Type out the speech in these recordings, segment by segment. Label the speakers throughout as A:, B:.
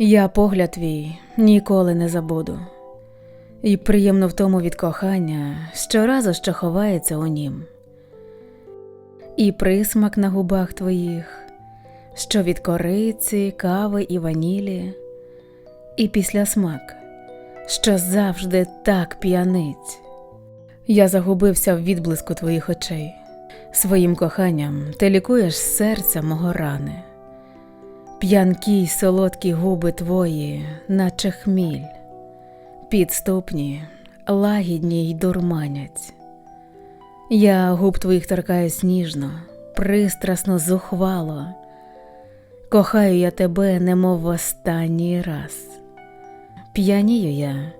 A: Я погляд твій ніколи не забуду, і приємно в тому від кохання щоразу, що ховається у нім, і присмак на губах твоїх, що від кориці, кави і ванілі, і післясмак, що завжди так п'янить. Я загубився в відблиску твоїх очей. Своїм коханням ти лікуєш серця мого рани. П'янкі й солодкі губи твої, наче хміль, підступні, лагідні й дурманять. Я губ твоїх торкаюсь ніжно, пристрасно, зухвало. Кохаю я тебе, немов в останній раз. П'янію я,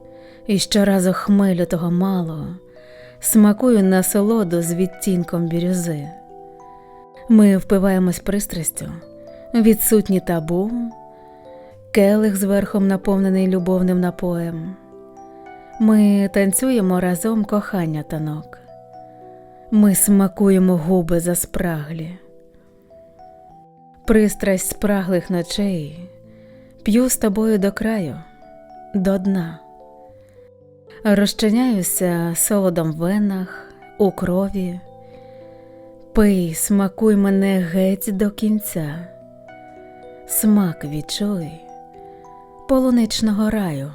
A: і щоразу хмелю того мало, смакую насолоду з відтінком бірюзи. Ми впиваємось пристрастю, відсутні табу, келих зверхом наповнений любовним напоєм. Ми танцюємо разом кохання танок. Ми смакуємо губи заспраглі. Пристрасть спраглих ночей п'ю з тобою до краю, до дна. Розчиняюся солодом в венах, у крові. Пий, смакуй мене геть до кінця, смак відчуй полуничного раю.